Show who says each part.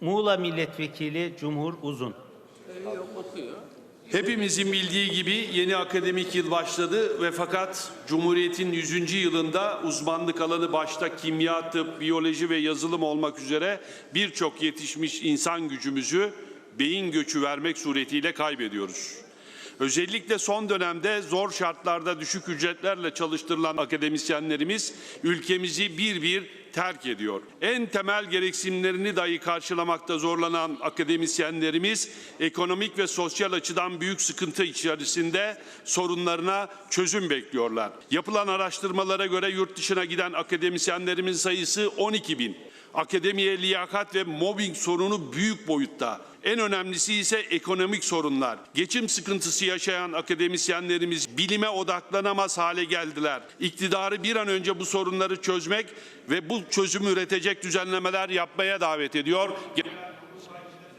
Speaker 1: Muğla Milletvekili Cumhur Uzun.
Speaker 2: Hepimizin bildiği gibi yeni akademik yıl başladı ve fakat Cumhuriyet'in 100. yılında uzmanlık alanı başta kimya, tıp, biyoloji ve yazılım olmak üzere birçok yetişmiş insan gücümüzü beyin göçü vermek suretiyle kaybediyoruz. Özellikle son dönemde zor şartlarda düşük ücretlerle çalıştırılan akademisyenlerimiz ülkemizi bir bir terk ediyor. En temel gereksinimlerini dahi karşılamakta zorlanan akademisyenlerimiz ekonomik ve sosyal açıdan büyük sıkıntı içerisinde sorunlarına çözüm bekliyorlar. Yapılan araştırmalara göre yurt dışına giden akademisyenlerimin sayısı 12 bin. Akademiye liyakat ve mobbing sorunu büyük boyutta. En önemlisi ise ekonomik sorunlar. Geçim sıkıntısı yaşayan akademisyenlerimiz bilime odaklanamaz hale geldiler. İktidarı bir an önce bu sorunları çözmek ve bu çözümü üretecek düzenlemeler yapmaya davet ediyor.